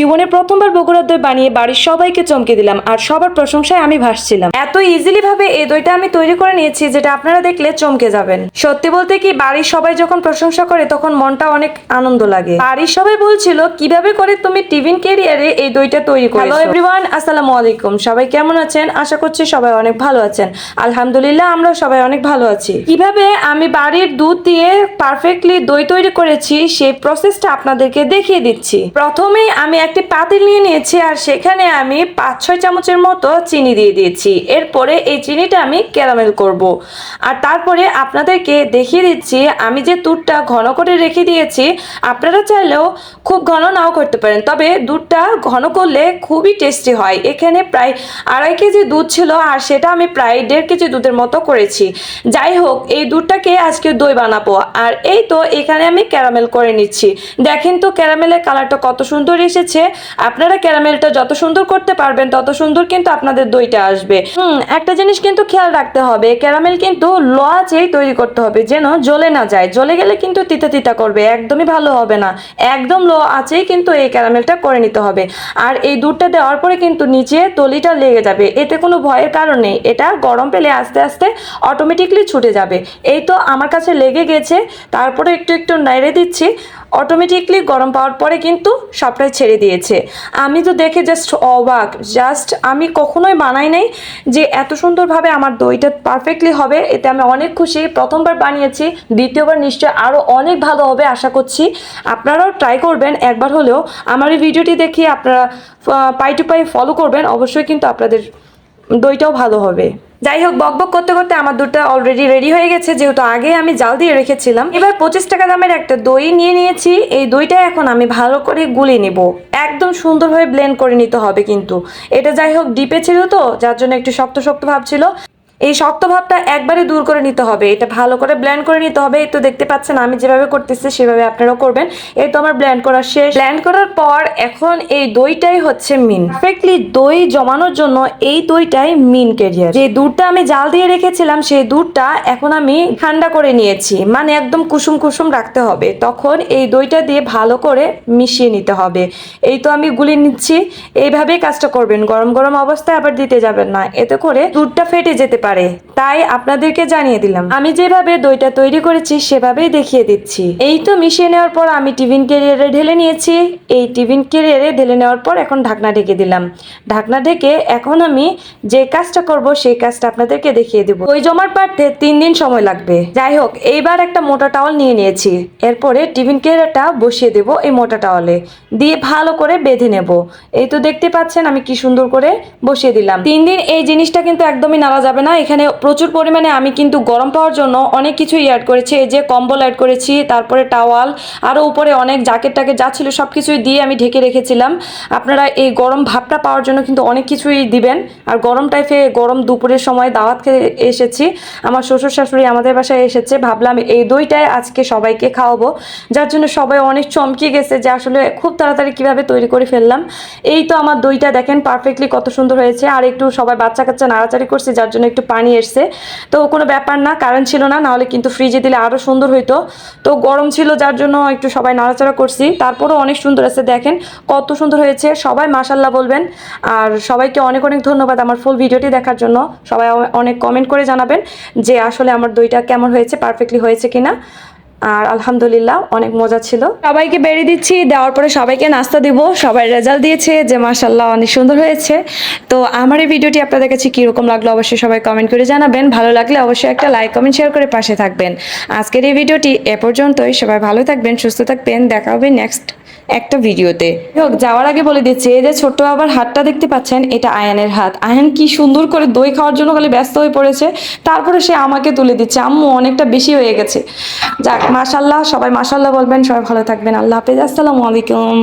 জীবনে প্রথমবার বগুড়ার দই বানিয়ে বাড়ির সবাইকে চমকে দিলাম, আর সবার প্রশংসায় আমি ভাসছিলাম। এত ইজিলি ভাবে এই দইটা আমি তৈরি করে নিয়েছি, যেটা আপনারা দেখলে চমকে যাবেন। সত্যি বলতে কি, বাড়ির সবাই যখন প্রশংসা করে, তখন মনটা অনেক আনন্দ লাগে। বাড়ির সবাই বলছিল, কীভাবে করে তুমি টিফিন ক্যারিয়ারে এই দইটা তৈরি করো হ্যালো এভরিওয়ান আসসালামু আলাইকুম। সবাই কেমন আছেন? আশা করছি সবাই অনেক ভালো আছেন। আলহামদুলিল্লাহ আমরা সবাই অনেক ভালো আছি। কীভাবে আমি বাড়ির দুধ দিয়ে পারফেক্টলি দই তৈরি করেছি, সেই প্রসেসটা আপনাদেরকে দেখিয়ে দিচ্ছি। প্রথমেই আমি একটি পাতিল নিয়ে নিয়েছি আর সেখানে আমি পাঁচ, ছয় চামচের মতো চিনি দিয়ে দিয়েছি। এরপরে এই চিনিটা আমি ক্যারামেল করব। আর তারপরে আপনাদেরকে দেখিয়ে দিচ্ছি, আমি যে দুধটা ঘন করে রেখে দিয়েছি, আপনারা চাইলেও খুব ঘন নাও করতে পারেন, তবে দুধটা ঘন করলে খুবই টেস্টি হয়। এখানে প্রায় আড়াই কেজি দুধ ছিল আর সেটা আমি প্রায় দেড় কেজি দুধের মতো করেছি। যাই হোক, এই দুধটাকে আজকে দই বানাবো। আর এই তো এখানে আমি ক্যারামেল করে নিচ্ছি। দেখেন তো ক্যারামেলের কালারটা কত সুন্দর এসেছে। আপনারা ক্যারামেলটা যত সুন্দর করতে পারবেন, তত সুন্দর কিন্তু আপনাদের দইটা আসবে। হুম, একটা জিনিস কিন্তু খেয়াল রাখতে হবে, ক্যারামেল কিন্তু ল আঁচেই তৈরি করতে হবে, যেন জ্বলে না যায়। জ্বলে গেলে কিন্তু তিতা তিতা করবে, একদমই ভালো হবে না। একদম লো আছেই কিন্তু এই ক্যারামেলটা করে নিতে হবে। আর এই দুধটা দেওয়ার পরে কিন্তু নিচে তলিটা লেগে যাবে। এতে কোনো ভয়ের কারণ নেই, এটা গরম পেলে আস্তে আস্তে অটোমেটিকলি ছুটে যাবে। এই তো আমার কাছে লেগে গেছে, তারপরে একটু একটু নেড়ে দিচ্ছি। অটোমেটিকলি গরম পাওয়ার পরে কিন্তু সবটাই ছেড়ে দিয়েছে। আমি তো দেখে জাস্ট অবাক। জাস্ট আমি কখনোই বানাই নাই যে এত সুন্দরভাবে আমার দইটা পারফেক্টলি হবে। এতে আমি অনেক খুশি। প্রথমবার বানিয়েছি, দ্বিতীয়বার নিশ্চয় আরও অনেক ভালো হবে আশা করছি। আপনারাও ট্রাই করবেন। একবার হলেও আমার এই ভিডিওটি দেখে আপনারা পাই টু পাই ফলো করবেন। অবশ্যই কিন্তু আপনাদের দইটাও ভালো হবে। যাই হোক বক বক করতে করতে আমার দুধটা অলরেডি রেডি হয়ে গেছে, যেহেতু আগে আমি জাল দিয়ে রেখেছিলাম। এবার পঁচিশ টাকা দামের একটা দই নিয়ে নিয়েছি। এই দইটা এখন আমি ভালো করে গুলে নিব। একদম সুন্দরভাবে ব্লেন্ড করে নিতে হবে কিন্তু। এটা যাই হোক ডিপে ছিল তো, যার জন্য একটু শক্ত শক্ত ভাব ছিল। এই শক্ত ভাবটা একবারে দূর করে নিতে হবে। এটা ভালো করে ব্ল্যান্ড করে নিতে হবে। এই তো দেখতে পাচ্ছেন, আমি যেভাবে করতেছি, সেভাবে আপনারাও করবেন। এই তো আমার ব্ল্যান্ড করা শেষ। ব্ল্যান্ড করার পর এখন এই দইটাই হচ্ছে মিন পারফেক্টলি দই জমানোর জন্য এই দইটাই মিন ক্যারিয়ার যে দুধটা আমি জাল দিয়ে রেখেছিলাম, সেই দুধটা এখন আমি ঠান্ডা করে নিয়েছি। মানে একদম কুসুম কুসুম রাখতে হবে। তখন এই দইটা দিয়ে ভালো করে মিশিয়ে নিতে হবে। এই তো আমি গুলি নিচ্ছি। এইভাবেই কাজটা করবেন। গরম গরম অবস্থায় আবার দিতে যাবেন না। এতে করে দুধটা ফেটে যেতে পারে। dólares তাই আপনাদেরকে জানিয়ে দিলাম। আমি যেভাবে দইটা তৈরি করেছি, সেভাবেই দেখিয়ে দিচ্ছি। এই তো মিশিয়ে নেওয়ার পর আমি টিফিন কেরিয়ারে ঢেলে নিয়েছি। এই টিফিন কেরিয়ারে ঢেলে নেওয়ার পর এখন ঢাকনা ঢেকে দিলাম। ঢাকনা ঢেকে এখন আমি যে কাজটা করব, সেই কাজটা আপনাদেরকে দেখিয়ে দেবো। ওই জমার পারতে তিন দিন সময় লাগবে। যাই হোক, এইবার একটা মোটা টাওয়াল নিয়ে নিয়েছি। এরপরে টিফিন কেরিয়ারটা বসিয়ে দেব এই মোটা টাওয়ালে। দিয়ে ভালো করে বেঁধে নেব। এই তো দেখতে পাচ্ছেন আমি কি সুন্দর করে বসিয়ে দিলাম। তিন দিন এই জিনিসটা কিন্তু একদমই নাড়া যাবে না। এখানে প্রচুর পরিমাণে আমি কিন্তু গরম পাওয়ার জন্য অনেক কিছুই অ্যাড করেছি। এই যে কম্বল অ্যাড করেছি, তারপরে টাওয়াল আরও উপরে অনেক জ্যাকেট ট্যাকেট যা ছিল সব কিছুই দিয়ে আমি ঢেকে রেখেছিলাম। আপনারা এই গরম ভাবটা পাওয়ার জন্য কিন্তু অনেক কিছুই দিবেন। আর গরম টাইপে গরম দুপুরের সময় দাওয়াত খেয়ে এসেছি। আমার শ্বশুর শাশুড়ি আমাদের বাসায় এসেছে। ভাবলাম এই দইটাই আজকে সবাইকে খাওয়াবো। যার জন্য সবাই অনেক চমকে গেছে যে আসলে খুব তাড়াতাড়ি কীভাবে তৈরি করে ফেললাম। এই তো আমার দইটা দেখেন পারফেক্টলি কত সুন্দর হয়েছে। আর একটু সবাই বাচ্চা কাচ্চা নাড়াচাড়ি করছে, যার জন্য একটু পানি এসছে। তো কোনো ব্যাপার না, কারেন্ট ছিল না, নাহলে কিন্তু ফ্রিজে দিলে আরও সুন্দর হইতো। তো গরম ছিল, যার জন্য একটু সবাই নাড়াচাড়া করছি। তারপরেও অনেক সুন্দর আছে, দেখেন কত সুন্দর হয়েছে। সবাই মাসাল্লাহ বলবেন। আর সবাইকে অনেক অনেক ধন্যবাদ আমার ফুল ভিডিওটি দেখার জন্য। সবাই অনেক কমেন্ট করে জানাবেন যে আসলে আমার দইটা কেমন হয়েছে পারফেক্টলি হয়েছে কিনা। আর আলহামদুলিল্লাহ অনেক মজা ছিল। সবাইকে বেরিয়ে দিচ্ছি, দেওয়ার পরে সবাইকে নাস্তা দিব। সবাই রেজাল্ট দিয়েছে যে মাসাল্লাহ অনেক সুন্দর হয়েছে। তো আমার এই ভিডিওটি আপনাদের কাছে কীরকম লাগল অবশ্যই সবাই কমেন্ট করে জানাবেন। ভালো লাগলে অবশ্যই একটা লাইক কমেন্ট শেয়ার করে পাশে থাকবেন। আজকের এই ভিডিওটি এ পর্যন্তই। সবাই ভালো থাকবেন, সুস্থ থাকবেন। দেখা হবে নেক্সট একটা ভিডিওতে। হোক, যাওয়ার আগে বলে দিচ্ছে, এই যে ছোট্ট বাবার হাতটা দেখতে পাচ্ছেন, এটা আয়ানের হাত। আয়ান কি সুন্দর করে দই খাওয়ার জন্য খালি ব্যস্ত হয়ে পড়েছে, তারপরে সে আমাকে তুলে দিচ্ছে। আম্মু অনেকটা বেশি হয়ে গেছে। যাক মাশাল্লাহ সবাই মাশাল্লাহ বলবেন, সবাই ভালো থাকবেন। আল্লাহ হাফেজ, আসসালামু আলাইকুম।